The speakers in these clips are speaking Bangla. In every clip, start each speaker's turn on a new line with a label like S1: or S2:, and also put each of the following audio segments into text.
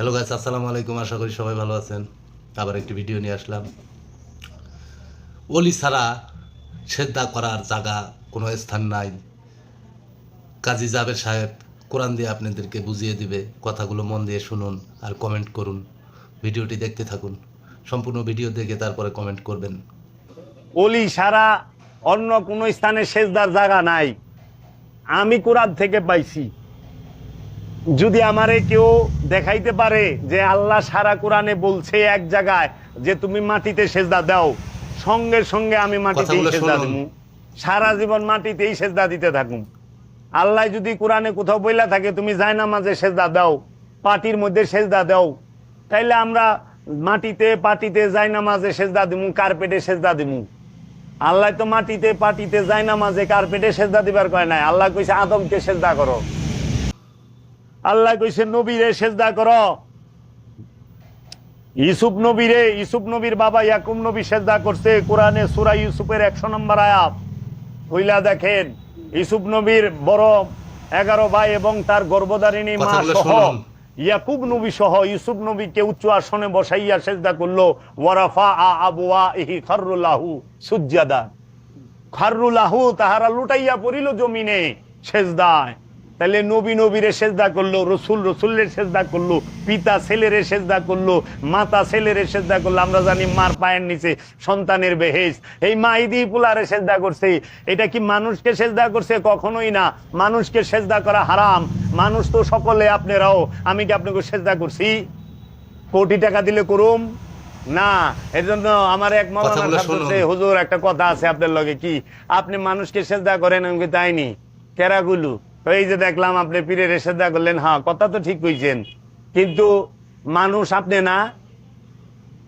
S1: হ্যালো গাইস আসসালামু আলাইকুম। আশা করি সবাই ভালো আছেন। আবার একটি ভিডিও নিয়ে আসলাম। অলি ছাড়া শ্রদ্ধা করার জায়গা কোনো স্থান নাই। কাজী জাবের সাহেব কোরআন দিয়ে আপনাদেরকে বুঝিয়ে দিবে, কথাগুলো মন দিয়ে শুনুন আর কমেন্ট করুন। ভিডিওটি দেখতে থাকুন। সম্পূর্ণ ভিডিও দেখে তারপরে কমেন্ট করবেন।
S2: অলি সারা অন্য কোনো স্থানে সেজদার জায়গা নাই। আমি কোরআন থেকে পাইছি। যদি আমারে কেউ দেখাইতে পারে যে আল্লাহ সারা কোরআনে বলছে এক জায়গায় যে তুমি মাটিতে সেজদা দাও সঙ্গে সঙ্গে আমি মাটিতেই
S1: কথাগুলো
S2: সেজদা। দিব। সারা জীবন মাটিতেই সেজদা দিতে থাকুম। আল্লাহ যদি কোরআনে কোথাও বইলা থাকে তুমি যাই না মাঝে সেজদা দাও পাটির মধ্যে সেজদা দাও তাইলে আমরা মাটিতে পাটিতে যাই না মাঝে সেজদা দিমু কার্পেটে সেজদা দিমু। আল্লাহ তো মাটিতে পাটিতে যাই না মাঝে কার্পেটে সেজদা দিবার কয় নাই? আল্লাহ কইছে আদমকে সেজদা করো। আল্লাহ কইছে নবীরে সেজদা করো। ইসুফ নবীরে ইসুফ নবীর বাবা ইয়াকুব নবী সেজদা করছে কোরআনে সূরা ইউসুফের একশো নম্বর আয়াত। হইলা দেখেন ইসুফ নবীর বড় এগারো ভাই এবং তার গর্ভধারিণী মা সহ ইয়াকুব নবী সহ ইউসুফ নবীকে উচ্চ আসনে বসাইয়া সেজদা করল ওয়ারাফা আ আবুয়া ইহি খারুল্লাহু সুজ্জাদা। খারুল্লাহু তাহারা লুটাইয়া পড়িল জমিনে সেজদায়। তাহলে নবী নবীরে সেজদা করল রসুল রসুলের সেজদা করল পিতা ছেলেরে সেজদা করল মাতা ছেলেরে সেজদা করল আমরা জানি মার পায়ের নিচে সন্তানের বেহেজ এই মাইদি পুলারে সেজদা করছে। এটা কি মানুষকে সেজদা করছে? কখনোই না। মানুষকে সেজদা করা হারাম। মানুষ তো সকলে আপনারাও আমি কি আপনাকে সেজদা করছি? কোটি টাকা দিলে করুম? না। এর জন্য আমার এক সাহেব হুজুর একটা কথা আছে আপনার লগে কি? আপনি মানুষকে সেজদা করেন আমি কই, তাই নি? কেরাগুলু। তো এই যে দেখলাম আপনি পীরের সেজদা করলেন হ্যাঁ কথা তো ঠিক কইছেন। কিন্তু মানুষ আপনি না?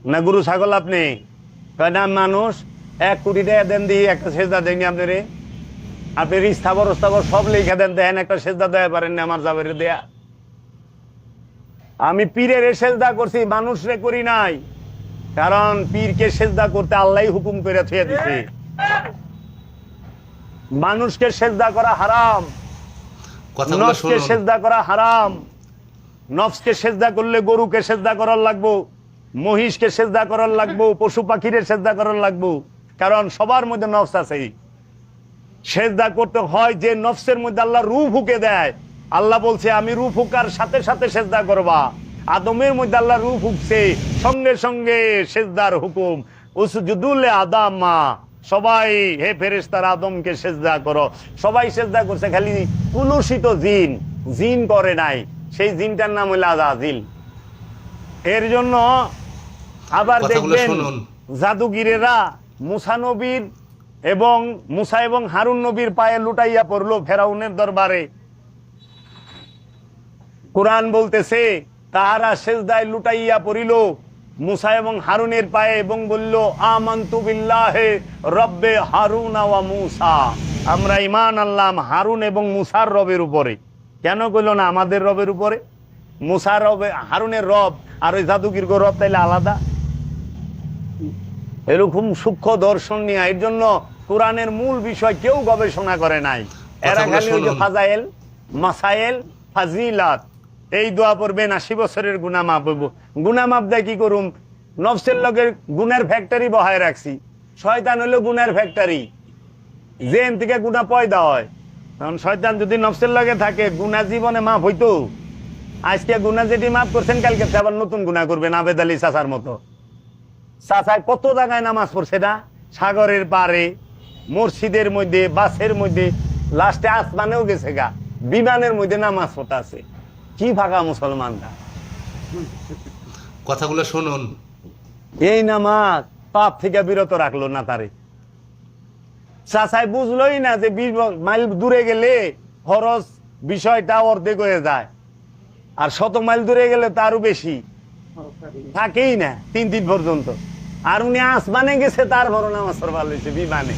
S2: না গুরু, ছাগল আপনি? না, মানুষ, এক কোটি টাকা দেন দিয়ে একটা সেজদা দেয়নি আপনারে? আপনি স্থাবর স্থাবর সব লেখা দেন দেন একটা সেজদা দেয়া পারেন আমার যাবের দেয়া। আমি পীরের সেজদা করছি, মানুষ রে করি নাই। কারণ পীরকে সেজদা করতে আল্লাহ হুকুম করে থুয়ে দিছে। মানুষকে সেজদা করা হারাম। নফসকে সেজদা করা হারাম। নফসকে সেজদা করলে গরুকে সেজদা করার লাগবো। মহিষকে সেজদা করার লাগবো। পশু পাখিরে সেজদা করার লাগবো। কারণ সবার মধ্যে নফস আছে সেজদা করতে হয় যে নফসের মধ্যে আল্লাহ রূপ হুকে দেয়। আল্লাহ বলছে আমি রূপ হুকার সাথে সাথে সেজদা করবা। আদমের মধ্যে আল্লাহ রূপ হুকছে সঙ্গে সঙ্গে সেজদার হুকুম। উসজুদুল আদামা। সবাই হে ফেরেশতার আদমকে সেজদা করো। সবাই সেজদা করছে খালি কুলুষিত জিন। জিন করে নাই। সেই জিনটার নাম হইল আজাজিল। এর জন্য আবার দেখবেন জাদুগিরেরা মুসা নবীর এবং মুসা এবং হারুন নবীর পায়ে লুটাইয়া পড়ল ফেরাউনের দরবারে। কোরআন বলতেছে তাহারা সেজদায় লুটাইয়া পড়িল। মুসা এবং হারুনের পায়ে এবং বলল আমান্তু বিল্লাহে রব্বে হারুন ওয়া মুসা। আমরা ইমান আল্লাম হারুন এবং মুসার রবের উপরে। কেন কইল না আমাদের রবের উপরে? রবে হারুনের রব আর ওই জাদুগির রব তাইলে আলাদা? এরকম সূক্ষ্ম দর্শন নিয়ে এর জন্য কোরআনের মূল বিষয় কেউ গবেষণা করে নাই। এরা খালি ওই যে ফাজাইল মাসাইল ফাজিলাত। এই দোয়া পড়বেন, আশি বছরের গুনা মাপ হইব। গুনা মাপ দেয় কি করুম? নফসের লগের গুণের ফ্যাক্টরি বহায় রাখছি। শয়তান হলো গুণের ফ্যাক্টরি জেন থেকে গুণা পয়দা হয়। কারণ শয়তান যদি নফসের লগে থাকে, গুণা জীবনে মাপ হইতো। আজকে গুণা যেটি মাপ করছেন, কালকে আবার নতুন গুণা করবেন, আবেদ আলী চাচার মতো। চাচায় কত জায়গায় নামাজ পড়ছে না? সাগরের পারে মসজিদের মধ্যে, বাসের মধ্যে, লাস্টে আসমানেও গেছে গা। বিমানের মধ্যে নামাজ পড়তে আছে। কি ফাঁকা মুসলমানরা?
S1: কথাগুলো শুনুন।
S2: এই নামাজ পাপ থেকে বিরত রাখল না তারে। চাচাই বুঝলোই না যে বিশ মাইল দূরে গেলে খরচ বিষয়টা অর্ধেক হয়ে যায়। আর শত মাইল দূরে গেলে তারও বেশি। থাকেই না তিন দিন পর্যন্ত। আর উনি আসমানে গেছে তার বড় নামাজ লইছে বিমানে।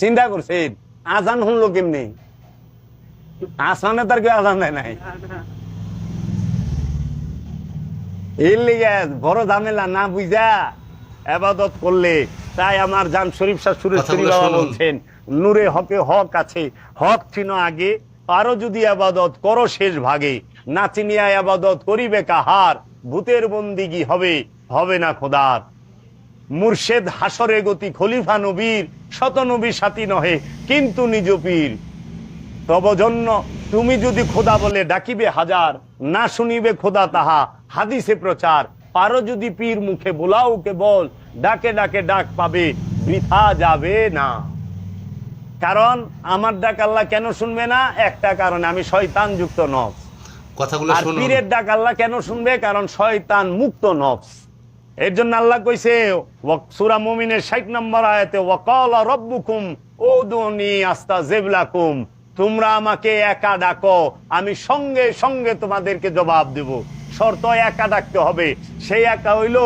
S2: চিন্তা করছেন আজান শুনলো কেমনি? আসমানে তার কেউ আজান দেয় নাই। এর লিগে বড় ঝামেলা না বুঝা আবাদত করলে। তাই আমার জান শরীফ শাহ সুরেশ্বরী বাবা বলছেন নূরে হকে হক আছে হক চিনো আগে আরও যদি আবাদত করো শেষ ভাগে। নাচিনিয়া আবাদত করিবে কাহার ভূতের বন্দিগি হবে? হবে না খোদার। মুর্শেদ হাসরে গতি খলিফা নবীর শত নবী সাথী নহে কিন্তু নিজ পীর। তব জন্য তুমি যদি খোদা বলে ডাকিবে হাজার না শুনিবে খোদা তাহা। হাদিসে প্রচার পারো যদি পীর মুখে বোলাও কে বল ডাকে ডাকে ডাক পাবে বৃথা যাবে না। কারণ আমার ডাক আল্লাহ কেন শুনবে না? একটা কারণে আমি শয়তান যুক্ত নফস।
S1: কথাগুলো
S2: আর পীরের ডাক আল্লাহ কেন শুনবে? কারণ শয়তান মুক্ত নফস। এর জন্য আল্লাহ কইছে সুরা মুমিনের 60 নম্বর আয়াতে ওয়াকালা রাব্বুকুম উদুনি আস্তাজিবলাকুম তোমরা আমাকে একা ডাকো আমি সঙ্গে সঙ্গে তোমাদেরকে জবাব দেব। শর্ত একা ডাকতে হবে। সেই একা হইল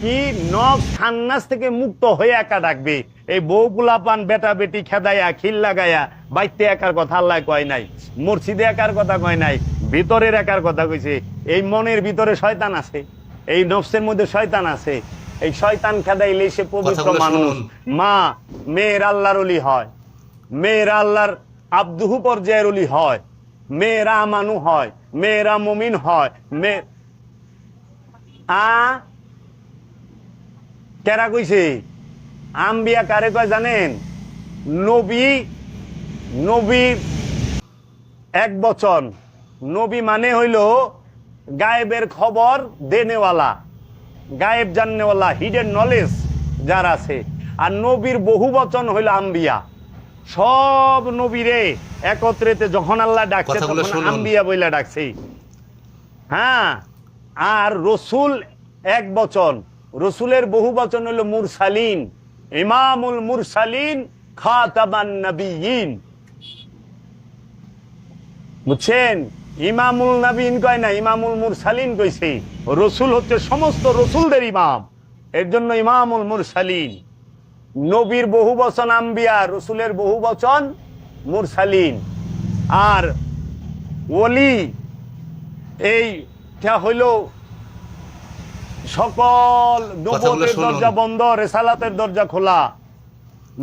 S2: কি নফস খান্নাস থেকে মুক্ত হয়ে একা ডাকবে। এই বউগুলা পান বেটা বেটি খেদাইয়া খিল লাগাইয়া বাইতে একার কথা আল্লাহ কয় নাই মসজিদে একার কথা কয় নাই ভিতরের একার কথা কইছে। এই মনের ভিতরে শয়তান আছে এই নফসের মধ্যে শয়তান আছে। এই শয়তান খেদাইলে সে পবিত্র মানুষ। মা মেয়ের আল্লাহর অলি হয়। মেয়ের আল্লাহর আব্দুহু পর্যায়ের অলি হয়। মেয়েরা আমানু হয়। মেয়েরা মমিন হয়। মে আ কেরা কইছে? আম্বিয়া কারে কয় জানেন? নবী নবী এক বচন। নবী মানে হইল গায়েবের খবর দেনেওয়ালা। গায়েব জাননেওয়ালা হিডেন নলেজ যার আছে। আর নবীর বহু বচন হইল আম্বিয়া। সব নবীরে একত্রেতে যখন আল্লাহ ডাকছে তখন আম্বিয়া বইলা ডাকছে। হ্যাঁ আর রসুল এক বচন রসুলের বহু বচন হলো মুরসালিন ইমামুল মুরসালিন খাতাবান নবীন বুঝছেন? ইমামুল নবীন কয় না ইমামুল মুরসালিন কইছে। রসুল হচ্ছে সমস্ত রসুলদের ইমাম এর জন্য ইমামুল মুরসালিন। নবীর বহু বচন আম্বিয়া রসুলের বহু বচন মুরসালিন। আর ওলি এইটা হইল সকল নবতের দরজা বন্ধ রেসালাতের দরজা খোলা।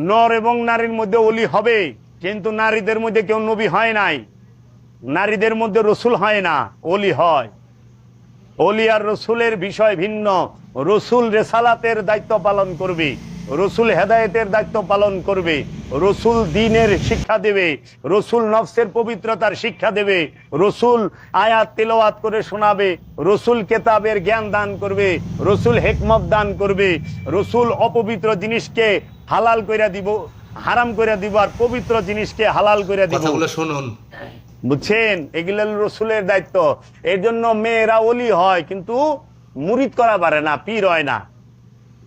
S2: নর এবং নারীর মধ্যে অলি হবে কিন্তু নারীদের মধ্যে কেউ নবী হয় নাই। নারীদের মধ্যে রসুল হয় না অলি হয়। অলি আর রসুলের বিষয় ভিন্ন। রসুল রেসালাতের দায়িত্ব পালন করবে। রসুল হেদায়েতের দায়িত্ব পালন করবে রসুল দিনের শিক্ষা দেবে রসুল নফসের পবিত্রতার শিক্ষা দেবে রসুল আয়াত তেলাওয়াত করে শোনাবে রসুল কেতাবের জ্ঞান দান করবে রসুল হেকমত দান করবে রসুল অপবিত্র জিনিসকে হালাল কইরা দিব হারাম কইরা দিব আর পবিত্র জিনিসকে হালাল কইরা দিব।
S1: শুনুন।
S2: বুঝছেন? এগুলো রসুলের দায়িত্ব। এর জন্য মেয়েরা অলি হয় কিন্তু মুরিদ করা পারে না পীর হয় না।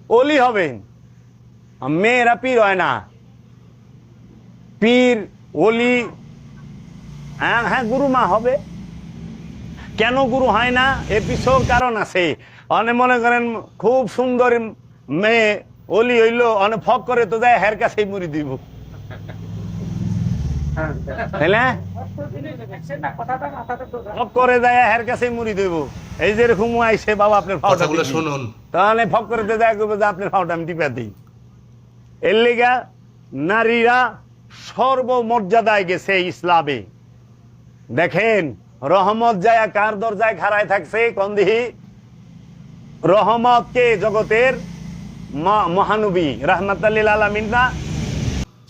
S2: অলি হবেন। মেয়েরা পীর হয় না। পীর অলি হ্যাঁ হ্যাঁ গুরুমা হবে। কেন গুরু হয় না? এর পিছনেও কারণ আছে। অনেক মনে করেন খুব সুন্দর মেয়ে অলি হইল অনেক ফক করে তো দেয় হের কাছেই মুড়ি দিব। তাইলে ফক করে দেয় হের কাছেই মুড়ি দেব। এই যে এরকম আইসে বাবা আপনার ফাউটা
S1: কথাগুলো শুনুন।
S2: তাহলে ফক করে দিয়ে দেয় যে আপনার ফাউটা আমি টিপা দিই। এর লেগা নারীরা সর্বমর্যাদায় গেছে ইসলামে। দেখেন, রহমত যায় কার দরজায় খাড়ায় থাকছে কন্দিহি রহমত কে জগতের মহানবী, রাহমাতাল্লিল আলামিন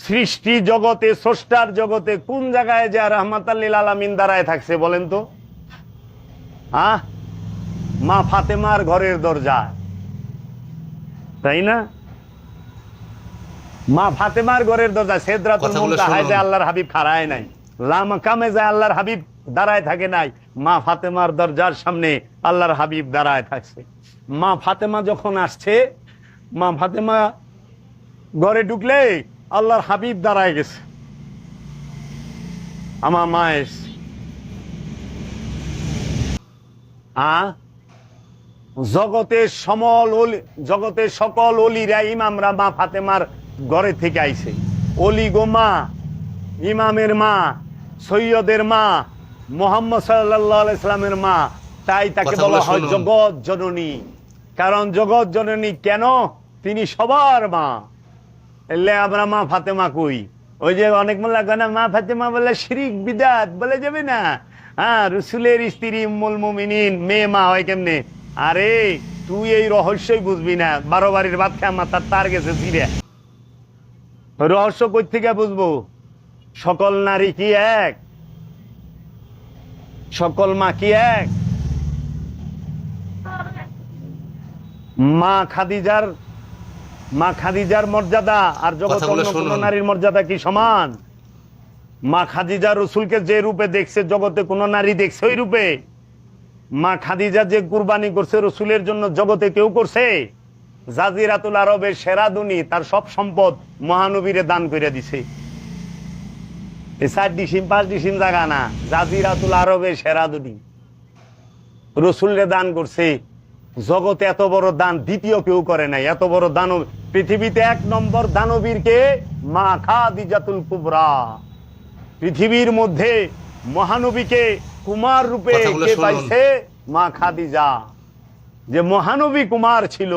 S2: সৃষ্টি জগতে, স্রষ্টার জগতে কোন জায়গায় যা রহমাতাল্লিল আলামিন দাঁড়ায় থাকছে বলেন তো? আহ মা ফাতেমার ঘরের দরজা তাই না? মা ফাতেমার ঘরের দরজা সেদরাতুল
S1: কথাগুলো
S2: মুনতাহায় যে আল্লাহর হাবিব খাড়ায় নাই। লামাকামে যায় আল্লাহর হাবিব দাঁড়ায় থাকে নাই। মা ফাতেমার দরজার সামনে আল্লাহর হাবিব দাঁড়ায় থাকছে। মা ফাতেমা যখন আসছে মা ফাতেমা ঘরে ঢুকলে আল্লাহর হাবিব দাঁড়ায় গেছে। আমার মা এসছে। আ? জগতের সমল অলি জগতের সকল অলিরা ইমামরা মা ফাতেমার ঘরে থেকে আইছে। অলি গো মা ইমামের মা সৈয়দের মা মোহাম্মদ সাল্লাহ ইসলামের মা তাই তাকে বলা হয় জগৎ জননী। কারণ জগৎ জননী কেন? তিনি সবার মা। এলে আমরা মা ফাতেমা কই? ওই যে অনেক মোল্লা কয় না মা ফাতেমা বলে শিরিক বিদাত বলে যাবে না। হ্যাঁ রসুলের স্ত্রী উম্মুল মুমিনিন মেয়ে মা হয় কেমনে? আরে তুই এই রহস্যই বুঝবি না। বারো বাড়ির ভাত খা মাথার তার গেছে ছিঁড়ে। রহস্য কই থেকে বুঝব? সকল নারী কি এক? সকল মা কি এক? মা খাদিজার মা খাদিজার মর্যাদা আর জগৎ অন্য কোনো নারীর মর্যাদা কি সমান? মা খাদিজা রসুলকে যে রূপে দেখছে জগতে কোন নারী দেখছে ওই রূপে? মা খাদিজা যে কুরবানি করছে রসুলের জন্য জগতে কেউ করছে? জাজিরাতুল আরবের সেরা দুনি তার সব সম্পদ মহানবীরে দান করে দিছে। চার ডিসিম পাঁচ ডিসিম জায়গা না জাজিরাতুল আরবের সেরা দুনি রসুলরে দান করছে জগতে এত বড় দান দ্বিতীয় কেউ করে নাই এত বড় দানব পৃথিবীতে এক নম্বর দানবীর কে মা খাদিজাতুল কুবরা। পৃথিবীর মধ্যে মহানবীকে কুমার রূপে কে পাইছে মা খাদিজা। যে মহানবী কুমার ছিল